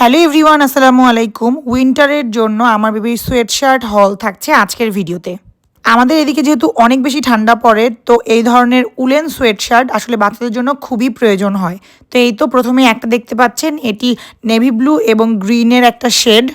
Hello everyone, আসসালামু আলাইকুম। উইন্টারের জন্য আমার সোয়েট শার্ট হল থাকছে আজকের ভিডিওতে। আমাদের এদিকে যেহেতু অনেক বেশি ঠান্ডা পড়ে, তো এই ধরনের উলেন সোয়েট শার্ট আসলে বাচ্চাদের জন্য খুবই প্রয়োজন হয়। তো এই তো প্রথমে একটা দেখতে পাচ্ছেন, এটি নেভি ব্লু এবং গ্রিনের একটা শেড।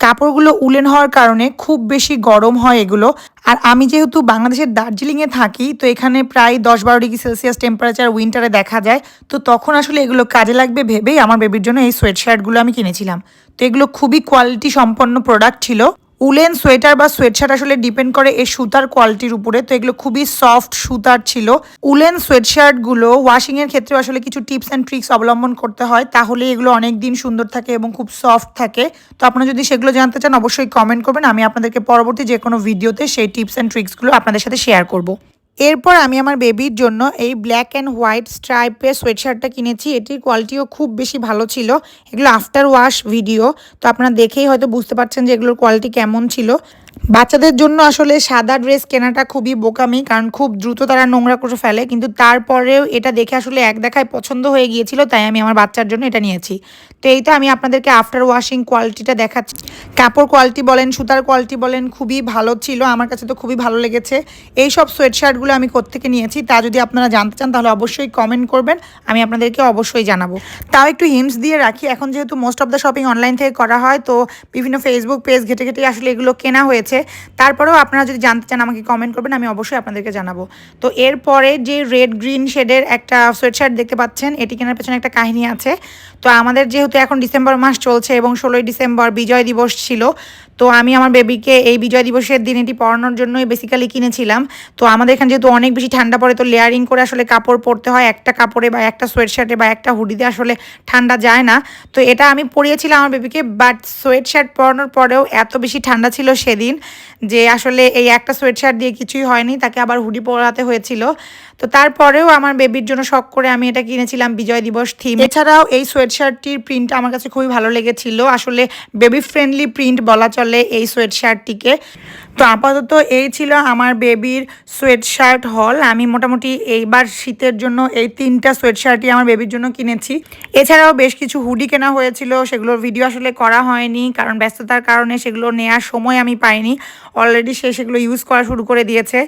কাপড়গুলো উলেন হওয়ার কারণে খুব বেশি গরম হয় এগুলো। আর আমি যেহেতু বাংলাদেশের দার্জিলিংয়ে থাকি, তো এখানে প্রায় দশ বারো ডিগ্রি সেলসিয়াস টেম্পারেচার উইন্টারে দেখা যায়। তো তখন আসলে এগুলো কাজে লাগবে ভেবেই আমার বেবির জন্য এই সোয়েট শার্টগুলো আমি কিনেছিলাম। তো এগুলো খুবই কোয়ালিটি সম্পন্ন প্রোডাক্ট ছিল। উলেন সোয়েটার বা সোয়েটশার্ট আসলে ডিপেন্ড করে এই সুতার কোয়ালিটির উপরে, তো এগুলো খুবই সফট সুতার ছিল। উলেন সোয়েটশার্টগুলো ওয়াশিংয়ের ক্ষেত্রে আসলে কিছু টিপস অ্যান্ড ট্রিক্স অবলম্বন করতে হয়, তাহলে এগুলো অনেক দিন সুন্দর থাকে এবং খুব সফট থাকে। তো আপনারা যদি সেগুলো জানতে চান, অবশ্যই কমেন্ট করবেন, আমি আপনাদেরকে পরবর্তী যে কোনো ভিডিওতে সেই টিপস অ্যান্ড ট্রিক্সগুলো আপনাদের সাথে শেয়ার করব। এরপর আমি আমার বেবির জন্য এই ব্ল্যাক অ্যান্ড হোয়াইট স্ট্রাইপের সোয়েটশার্টটা কিনেছি। এটির কোয়ালিটিও খুব বেশি ভালো ছিল। এগুলো আফটার ওয়াশ ভিডিও তো আপনারা দেখেই হয়তো বুঝতে পারছেন যে এগুলোর কোয়ালিটি কেমন ছিল। বাচ্চাদের জন্য আসলে সাদা ড্রেস কেনাটা খুবই বোকামি, কারণ খুব দ্রুত তারা নোংরা করে ফেলে। কিন্তু তারপরেও এটা দেখে আসলে এক দেখায় পছন্দ হয়ে গিয়েছিল, তাই আমি আমার বাচ্চার জন্য এটা নিয়েছি। তো এই তো আমি আপনাদেরকে আফটার ওয়াশিং কোয়ালিটিটা দেখাচ্ছি। কাপড় কোয়ালিটি বলেন, সুতার কোয়ালিটি বলেন, খুবই ভালো ছিল, আমার কাছে তো খুবই ভালো লেগেছে। এই সব সোয়েটশার্টগুলো আমি কোত্থেকে নিয়েছি, তা যদি আপনারা জানতে চান, তাহলে অবশ্যই কমেন্ট করবেন, আমি আপনাদেরকে অবশ্যই জানাব। তাও একটু হিন্টস দিয়ে রাখি, এখন যেহেতু most of the shopping online থেকে করা হয়, তো বিভিন্ন ফেসবুক পেজ ঘেটে ঘেটে আসলে এগুলো কেনা হয়েছে। তারপরেও আপনারা যদি জানতে চান আমাকে কমেন্ট করবেন, আমি অবশ্যই আপনাদেরকে জানাব। তো এরপরে যে রেড গ্রিন শেডের একটা সোয়েটশার্ট দেখতে পাচ্ছেন, এটি কেনার পেছনে একটা কাহিনী আছে। তো আমাদের যেহেতু এখন ডিসেম্বর মাস চলছে এবং ষোলোই ডিসেম্বর বিজয় দিবস ছিল, তো আমি আমার বেবিকে এই বিজয় দিবসের দিন এটি পরানোর জন্যই বেসিক্যালি কিনেছিলাম। তো আমাদের এখানে যেহেতু অনেক বেশি ঠান্ডা পড়ে, তো লেয়ারিং করে আসলে কাপড় পরতে হয়। একটা কাপড়ে বা একটা সোয়েট শার্টে বা একটা হুডিতে আসলে ঠান্ডা যায় না। তো এটা আমি পরিয়েছিলাম আমার বেবিকে বাট সোয়েট শার্ট পরানোর পরেও এত বেশি ঠান্ডা ছিল সেদিন। যে আসলে এই একটা সোয়েটশার্ট দিয়ে কিছুই হয়নি, তাকে আবার হুডি পরাতে হয়েছিল। তো তারপরেও আমার বেবির জন্য শখ করে আমি এটা কিনেছিলাম, বিজয় দিবস থিম এছাড়াও এই সোয়েটশার্টটির প্রিন্ট আমার কাছে খুবই ভালো লেগেছিল। আসলে বেবি ফ্রেন্ডলি প্রিন্ট বলা চলে এই সোয়েট শার্টটিকে তো আপাতত এই ছিল আমার বেবির সোয়েটশার্ট হল আমি মোটামুটি এইবার শীতের জন্য এই তিনটা সোয়েটশার্টই আমার বেবির জন্য কিনেছি। এছাড়াও বেশ কিছু হুডি কেনা হয়েছিল, সেগুলোর ভিডিও আসলে করা হয়নি, কারণ ব্যস্ততার কারণে সেগুলো নেওয়ার সময় আমি পাইনি। অলরেডি সে সেগুলো ইউজ করা শুরু করে দিয়েছে।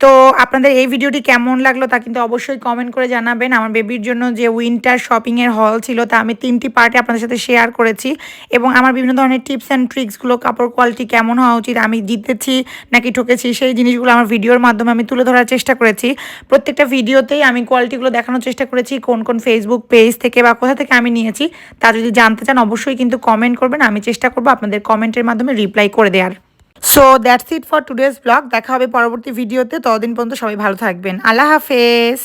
তো আপনাদের এই ভিডিওটি কেমন লাগল তা কিন্তু অবশ্যই কমেন্ট করে জানাবেন। আমার বেবির জন্য যে উইন্টার শপিংয়ের হল ছিল তা আমি তিনটি পার্টে আপনাদের সাথে শেয়ার করেছি এবং আমার বিভিন্ন ধরনের টিপস অ্যান্ড ট্রিক্সগুলো কাপড় কোয়ালিটি কেমন হওয়া উচিত আমি জিতেছি নাকি ঠকেছি সেই জিনিসগুলো আমার ভিডিওর মাধ্যমে আমি তুলে ধরার চেষ্টা করেছি। প্রত্যেকটা ভিডিওতেই আমি কোয়ালিটিগুলো দেখানোর চেষ্টা করেছি, কোন কোন ফেসবুক পেজ থেকে বা কোথা থেকে আমি নিয়েছি তা যদি জানতে চান অবশ্যই কিন্তু কমেন্ট করবেন, আমি চেষ্টা করব আপনাদের কমেন্টের মাধ্যমে রিপ্লাই করে দেওয়ার so that's it for today's blog দেখা হবে পরবর্তী ভিডিওতে ততদিন পর্যন্ত সবাই ভালো থাকবেন। আল্লাহ হাফেজ।